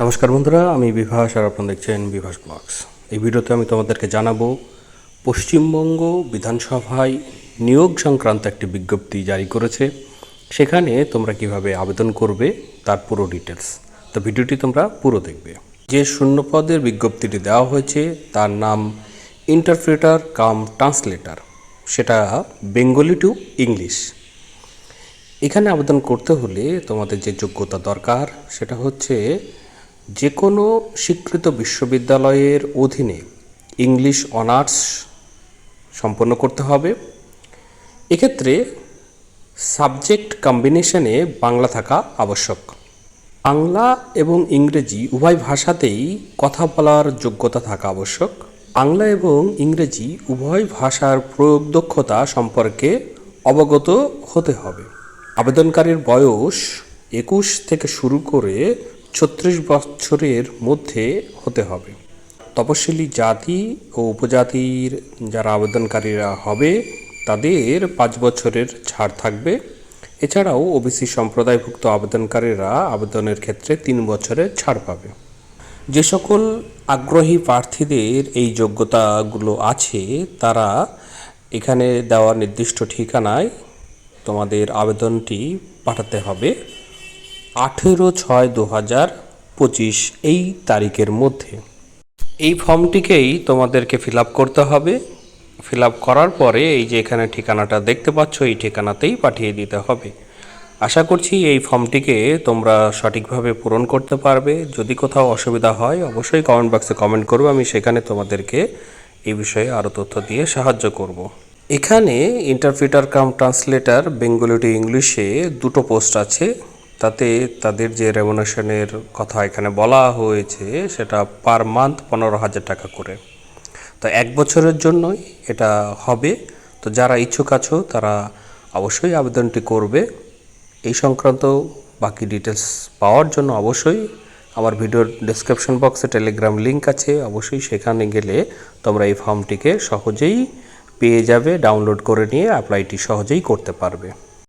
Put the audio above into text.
নমস্কার বন্ধুরা, আমি বিভাস আর আপনারা দেখছেন বিভাস ব্লগস। এই ভিডিওতে আমি তোমাদেরকে জানাব, পশ্চিমবঙ্গ বিধানসভায় নিয়োগ সংক্রান্ত একটি বিজ্ঞপ্তি জারি করেছে। সেখানে তোমরা কীভাবে আবেদন করবে, তার পুরো ডিটেলস। তো ভিডিওটি তোমরা পুরো দেখবে। যে শূন্য পদের বিজ্ঞপ্তিটি দেওয়া হয়েছে, তার নাম ইন্টারপ্রেটার কাম ট্রান্সলেটার। সেটা বেঙ্গলি টু ইংলিশ। এখানে আবেদন করতে হলে তোমাদের যে যোগ্যতা দরকার, সেটা হচ্ছে যে কোনো স্বীকৃত বিশ্ববিদ্যালয়ের অধীনে ইংলিশ অনার্স সম্পন্ন করতে হবে। এক্ষেত্রে সাবজেক্ট কম্বিনেশনে বাংলা থাকা আবশ্যক। বাংলা এবং ইংরেজি উভয় ভাষাতেই কথা বলার যোগ্যতা থাকা আবশ্যক। বাংলা এবং ইংরেজি উভয় ভাষার প্রয়োগ দক্ষতা সম্পর্কে অবগত হতে হবে। আবেদনকারীর বয়স একুশ থেকে শুরু করে ছত্রিশ বছরের মধ্যে হতে হবে। তপশিলি জাতি ও উপজাতির যারা আবেদনকারীরা হবে, তাদের পাঁচ বছরের ছাড় থাকবে। এছাড়াও ওবিসি সম্প্রদায়ভুক্ত আবেদনকারীরা আবেদনের ক্ষেত্রে তিন বছরের ছাড় পাবে। যে সকল আগ্রহী প্রার্থীদের এই যোগ্যতাগুলো আছে, তারা এখানে দেওয়া নির্দিষ্ট ঠিকানায় তোমাদের আবেদনটি পাঠাতে হবে। আঠেরো ছয় দু হাজার পঁচিশ এই তারিখের মধ্যে। এই ফর্মটিকেই তোমাদেরকে ফিল করতে হবে। ফিল করার পরে এই যে এখানে ঠিকানাটা দেখতে পাচ্ছ, এই ঠিকানাতেই পাঠিয়ে দিতে হবে। আশা করছি এই ফর্মটিকে তোমরা সঠিকভাবে পূরণ করতে পারবে। যদি কোথাও অসুবিধা হয়, অবশ্যই কমেন্ট বক্সে কমেন্ট করবে। আমি সেখানে তোমাদেরকে এই বিষয়ে আরও তথ্য দিয়ে সাহায্য করব। এখানে interpreter cum translator Bengali to ইংলিশে দুটো পোস্ট আছে। তাতে তাদের যে রেমুনেশনের কথা এখানে বলা হয়েছে, সেটা পার মান্থ পনেরো হাজার টাকা করে। তো এক বছরের জন্যই এটা হবে। তো যারা ইচ্ছুক আছো, তারা অবশ্যই আবেদনটি করবে। এই সংক্রান্ত বাকি ডিটেলস পাওয়ার জন্য অবশ্যই আমার ভিডিওর ডেসক্রিপশন বক্সে টেলিগ্রাম লিংক আছে। অবশ্যই সেখানে গেলে তোমরা এই ফর্মটিকে সহজেই পেয়ে যাবে ডাউনলোড করে নিয়ে অ্যাপ্লাইটি সহজেই করতে পারবে।